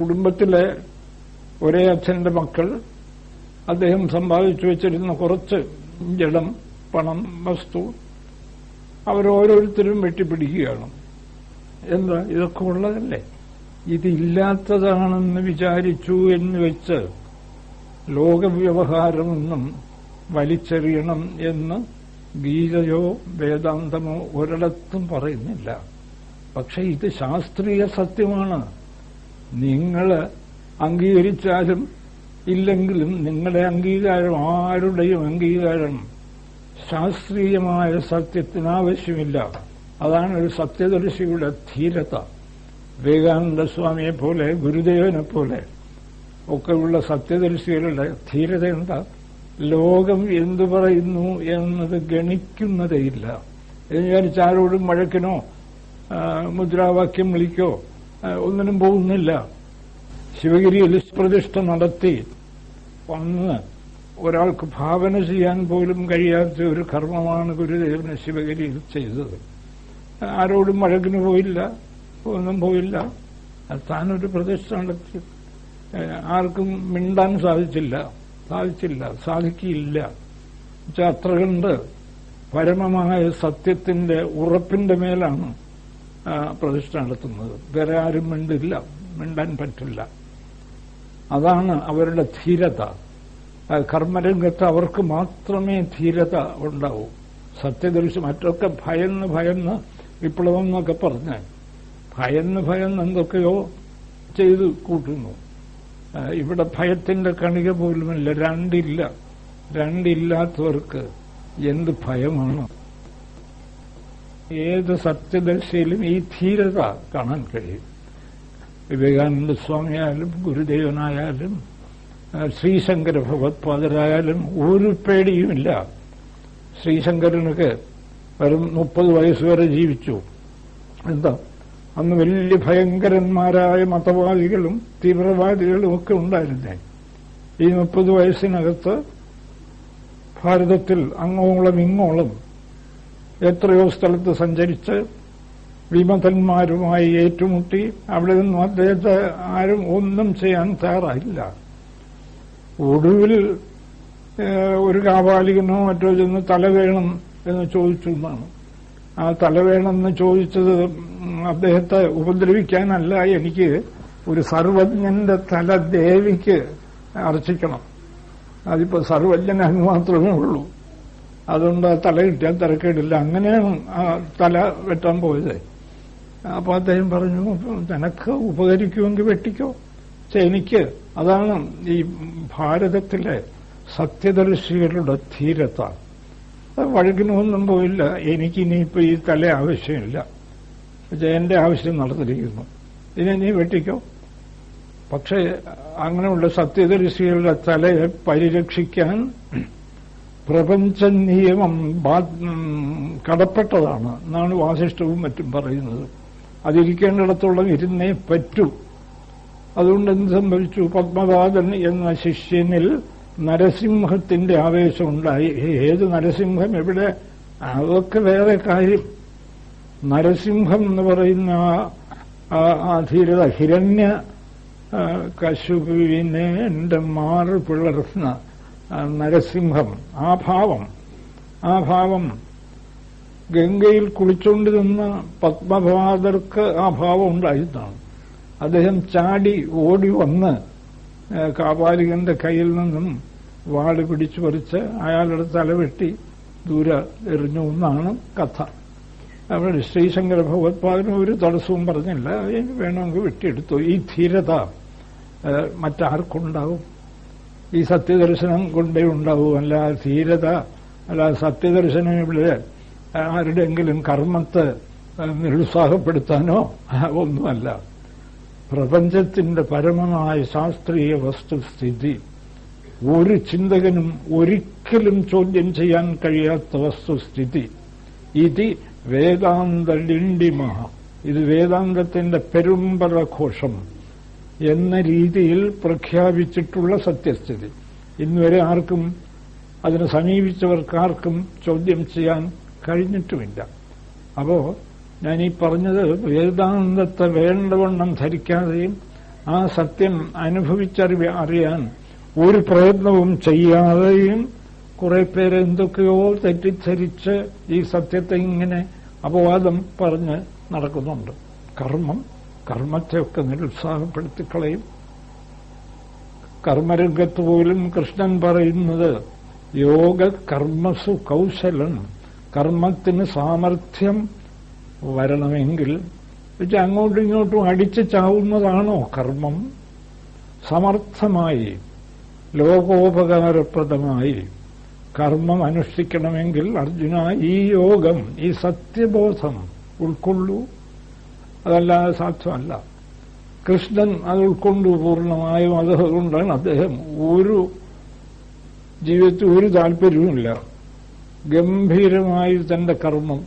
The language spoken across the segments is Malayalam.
കുടുംബത്തിലെ ഒരേ അച്ഛന്റെ മക്കൾ അദ്ദേഹം സമ്പാദിച്ചു വെച്ചിരുന്ന കുറച്ച് ജലം പണം വസ്തു അവരോരോരുത്തരും വെട്ടിപ്പിടിക്കുകയാണ്. എന്താ? ഇതൊക്കെ ഉള്ളതല്ലേ? ഇതില്ലാത്തതാണെന്ന് വിചാരിച്ചു എന്ന് വെച്ച് ലോകവ്യവഹാരമൊന്നും വലിച്ചെറിയണം എന്ന് ഗീതയോ വേദാന്തമോ ഒരിടത്തും പറയുന്നില്ല. പക്ഷെ ഇത് ശാസ്ത്രീയ സത്യമാണ്. നിങ്ങൾ അംഗീകരിച്ചാലും ഇല്ലെങ്കിലും നിങ്ങളുടെ അംഗീകാരം ആരുടെയും അംഗീകാരം ശാസ്ത്രീയമായ സത്യത്തിന് ആവശ്യമില്ല അതാണ് ഒരു സത്യദർശിയുടെ ധീരത. വിവേകാനന്ദ സ്വാമിയെ പോലെ ഗുരുദേവനെ പോലെ ഒക്കെയുള്ള സത്യദർശികളുടെ ധീരത എന്താ? ലോകം എന്തു പറയുന്നു എന്നത് ഗണിക്കുന്നതേയില്ല. എന്ന് വിചാരിച്ച് ആരോടും വഴക്കിനോ ആ, മുദ്രാവാക്യം വിളിക്കോ ഒന്നിനും പോകുന്നില്ല. ശിവഗിരിയിൽ പ്രതിഷ്ഠ നടത്തി. വന്ന് ഒരാൾക്ക് ഭാവന ചെയ്യാൻ പോലും കഴിയാത്ത ഒരു കർമ്മമാണ് ഗുരുദേവന് ശിവഗിരിയിൽ ചെയ്തത്. ആരോടും വഴക്കിന് പോയില്ല ഒന്നും പോയില്ല. താനൊരു പ്രതിഷ്ഠ നടത്തി. ആർക്കും മിണ്ടാൻ സാധിച്ചില്ല സാധിച്ചില്ല സാധിക്കില്ല അത്ര കണ്ട് പരമമായ സത്യത്തിന്റെ ഉറപ്പിന്റെ മേലാണ് പ്രതിഷ്ഠ നടത്തുന്നത്. വേറെ ആരും മിണ്ടില്ല. മിണ്ടാൻ പറ്റില്ല. അതാണ് അവരുടെ ധീരത. കർമ്മരംഗത്ത് അവർക്ക് മാത്രമേ ധീരത ഉണ്ടാവൂ. സത്യദൃശ്യം മറ്റൊക്കെ ഭയന്ന് ഭയന്ന് വിപ്ലവം എന്നൊക്കെ പറഞ്ഞ് ഭയന്ന് ഭയന്ന് എന്തൊക്കെയോ ചെയ്തു കൂട്ടുന്നു. ഇവിടെ ഭയത്തിന്റെ കണിക പോലുമില്ല. രണ്ടില്ല. രണ്ടില്ലാത്തവർക്ക് എന്ത് ഭയമാണ്? ഏത് സത്യദർശയിലും ഈ ധീരത കാണാൻ കഴിയും. വിവേകാനന്ദ സ്വാമിയായാലും ഗുരുദേവനായാലും ശ്രീശങ്കര ഭഗവത്പാദരായാലും ഒരു പേടിയുമില്ല. ശ്രീശങ്കരനൊക്കെ വരും മുപ്പത് വയസ്സ് വരെ ജീവിച്ചു. എന്താ? അന്ന് വലിയ ഭയങ്കരന്മാരായ മതവാദികളും തീവ്രവാദികളും ഒക്കെ ഉണ്ടായിരുന്നേ. ഈ മുപ്പത് വയസ്സിനകത്ത് ഭാരതത്തിൽ അങ്ങോളം ഇങ്ങോളം എത്രയോ സ്ഥലത്ത് സഞ്ചരിച്ച് വിമതന്മാരുമായി ഏറ്റുമുട്ടി അവിടെ നിന്നും അദ്ദേഹത്തെ ആരും ഒന്നും ചെയ്യാൻ തയ്യാറായില്ല. ഒടുവിൽ ഒരു കാപാലികനോ മറ്റോ ചെന്ന് തല വേണം എന്ന് ചോദിച്ചു എന്നാണ്. ആ തല വേണമെന്ന് ചോദിച്ചത് അദ്ദേഹത്തെ ഉപദ്രവിക്കാനല്ല എനിക്ക് ഒരു സർവജ്ഞന്റെ തല ദേവിക്ക് അർച്ചിക്കണം. അതിപ്പോ സർവജ്ഞൻ മാത്രമേ ഉള്ളൂ. അതുകൊണ്ട് തല കിട്ടിയാൽ തിരക്കേടില്ല. അങ്ങനെയാണ് തല വെട്ടാൻ പോയത്. അപ്പൊ അദ്ദേഹം പറഞ്ഞു നിനക്ക് ഉപകരിക്കുമെങ്കിൽ വെട്ടിക്കോ. എനിക്ക് അതാണ് ഈ ഭാരതത്തിലെ സത്യദർശികളുടെ ധീരത. വഴുകിനൊന്നും പോയില്ല. പോയില്ല എനിക്കിനിയിപ്പോ ഈ തല ആവശ്യമില്ല. എന്റെ ആവശ്യം നടന്നിരിക്കുന്നു. ഇനി നീ വെട്ടിക്കോ. പക്ഷേ അങ്ങനെയുള്ള സത്യദർശികളുടെ തലയെ പരിരക്ഷിക്കാൻ പ്രപഞ്ച നിയമം കടപ്പെട്ടതാണ് എന്നാണ് വാസിഷ്ടവും മറ്റും പറയുന്നത്. അതിരിക്കേണ്ടിടത്തോളം ഇരുന്നേ പറ്റൂ. അതുകൊണ്ട് എന്ത് സംഭവിച്ചു? പത്മനാഭൻ എന്ന ശിഷ്യനിൽ നരസിംഹത്തിന്റെ ആവേശം ഉണ്ടായി ഏത് നരസിംഹം? എവിടെ? അതൊക്കെ വേറെ കാര്യം. നരസിംഹം എന്ന് പറയുന്ന ആ- ധീരത ഹിരണ്യ കശുവിനെ എന്റെ മാറ് പിളർന്ന നരസിംഹം ആ ഭാവം ആ ഭാവം. ഗംഗയിൽ കുളിച്ചുകൊണ്ടിരുന്ന പത്മഭാദർക്ക് ആ ഭാവം ഉണ്ടായിരുന്നു അദ്ദേഹം ചാടി ഓടി വന്ന് കാപാലികന്റെ കയ്യിൽ നിന്നും വാട് പിടിച്ചു പറിച്ച് അയാളുടെ തലവെട്ടി ദൂരെ എറിഞ്ഞു എന്നാണ് കഥ. അവിടെ ശ്രീശങ്കര ഭഗവത്പാദനും ഒരു തടസ്സവും പറഞ്ഞില്ല. വേണമെങ്കിൽ വെട്ടിയെടുത്തു. ഈ ധീരത മറ്റാർക്കുണ്ടാവും? ഈ സത്യദർശനം കൊണ്ടേ ഉണ്ടാവൂ. അല്ല ധീരത അല്ല സത്യദർശനം ഇവിടെ ആരുടെയെങ്കിലും കർമ്മത്തെ നിരുത്സാഹപ്പെടുത്താനോ ഒന്നുമല്ല. പ്രപഞ്ചത്തിന്റെ പരമമായ ശാസ്ത്രീയ വസ്തുസ്ഥിതി ഒരു ചിന്തകനും ഒരിക്കലും ചോദ്യം ചെയ്യാൻ കഴിയാത്ത വസ്തുസ്ഥിതി ഇത് വേദാന്ത ലിണ്ടിമഹ ഇത് വേദാന്തത്തിന്റെ പെരുമ്പറ ഘോഷം. എന്ന രീതിയിൽ പ്രഖ്യാപിച്ചിട്ടുള്ള സത്യസ്ഥിതി. ഇന്നുവരെ ആർക്കും അതിനെ സമീപിച്ചവർക്കാർക്കും ചോദ്യം ചെയ്യാൻ കഴിഞ്ഞിട്ടുമില്ല. അപ്പോ ഞാൻ ഈ പറഞ്ഞത് വേദാന്തത്തെ വേണ്ടവണ്ണം ധരിക്കാതെയും ആ സത്യം അനുഭവിച്ചറിയ അറിയാൻ ഒരു പ്രയത്നവും ചെയ്യാതെയും കുറെ പേര് എന്തൊക്കെയോ തെറ്റിദ്ധരിച്ച് ഈ സത്യത്തെ ഇങ്ങനെ അപവാദം പറഞ്ഞ് നടക്കുന്നുണ്ട്. കർമ്മം കർമ്മത്തെയൊക്കെ നിരുത്സാഹപ്പെടുത്തിക്കളയും. കർമ്മരംഗത്ത് പോലും കൃഷ്ണൻ പറയുന്നത് യോഗ കർമ്മസു കൗശലം കർമ്മത്തിന് സാമർഥ്യം വരണമെങ്കിൽ വെച്ചാൽ അങ്ങോട്ടും ഇങ്ങോട്ടും അടിച്ചു ചാവുന്നതാണോ കർമ്മം? സമർത്ഥമായി ലോകോപകാരപ്രദമായി കർമ്മം അനുഷ്ഠിക്കണമെങ്കിൽ അർജുന ഈ യോഗം ഈ സത്യബോധം ഉൾക്കൊള്ളൂ. അതല്ലാതെ സാധ്യമല്ല. കൃഷ്ണൻ അത് ഉൾക്കൊണ്ട് പൂർണമായും അതുകൊണ്ടാണ് അദ്ദേഹം ഒരു ജീവിതത്തിൽ ഒരു താല്പര്യവുമില്ല. ഗംഭീരമായി തന്റെ കർമ്മം.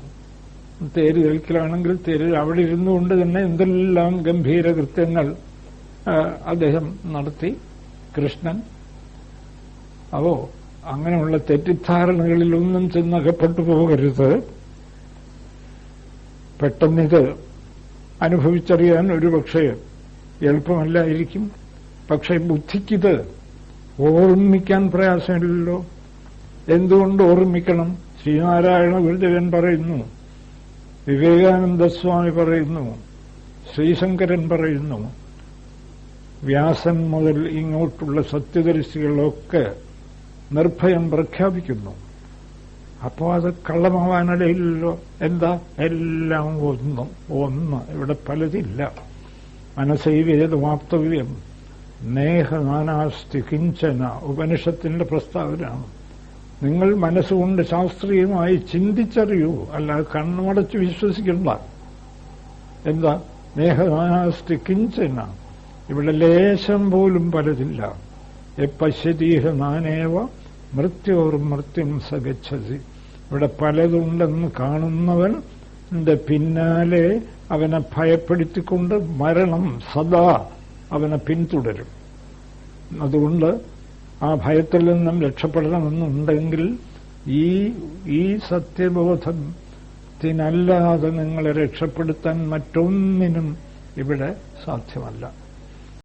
തേര് കളിക്കലാണെങ്കിൽ തേര് അവിടെ ഇരുന്നുകൊണ്ട് തന്നെ എന്തെല്ലാം ഗംഭീര കൃത്യങ്ങൾ അദ്ദേഹം നടത്തി. കൃഷ്ണൻ അപ്പോ അങ്ങനെയുള്ള തെറ്റിദ്ധാരണകളിലൊന്നും ചെന്നകപ്പെട്ടു പോകരുത്. പെട്ടെന്നിത് അനുഭവിച്ചറിയാൻ ഒരു പക്ഷേ എളുപ്പമല്ലായിരിക്കും. പക്ഷേ ബുദ്ധിക്കിത് ഓർമ്മിക്കാൻ പ്രയാസമില്ലല്ലോ. എന്തുകൊണ്ട് ഓർമ്മിക്കണം? ശ്രീനാരായണ ഗുരുദേവൻ പറയുന്നു. വിവേകാനന്ദ സ്വാമി പറയുന്നു. ശ്രീശങ്കരൻ പറയുന്നു. വ്യാസൻ മുതൽ ഇങ്ങോട്ടുള്ള സത്യദർശികളൊക്കെ നിർഭയം പ്രഖ്യാപിക്കുന്നു. അപ്പോൾ അത് കള്ളമാവാനിടയില്ലല്ലോ എന്താ? എല്ലാം ഒന്ന് ഒന്ന് ഇവിടെ പലതില്ല. മനസ്സൈവേദമാപ്തവ്യം നേഹനാനാസ്തി കിഞ്ചന ഉപനിഷത്തിന്റെ പ്രസ്താവനയാണ്. നിങ്ങൾ മനസ്സുകൊണ്ട് ശാസ്ത്രീയമായി ചിന്തിച്ചറിയൂ. അല്ലാതെ കണ്ണുമടച്ച് വിശ്വസിക്കണ്ട. എന്താ? നേഹനാനാസ്തി കിഞ്ചന. ഇവിടെ ലേശം പോലും പലതില്ല. എപ്പശ്യതീഹ നാനേവ മൃത്യോർ മൃത്യും സഗച്ഛസി ഇവിടെ പലതുണ്ടെന്ന് കാണുന്നവൻ പിന്നാലെ അവനെ ഭയപ്പെടുത്തിക്കൊണ്ട് മരണം സദാ അവനെ പിന്തുടരും. അതുകൊണ്ട് ആ ഭയത്തിൽ നിന്നും രക്ഷപ്പെടണമെന്നുണ്ടെങ്കിൽ ഈ ഈ സത്യബോധത്തിനല്ലാതെ നിങ്ങളെ രക്ഷപ്പെടുത്താൻ മറ്റൊന്നിനും ഇവിടെ സാധ്യമല്ല.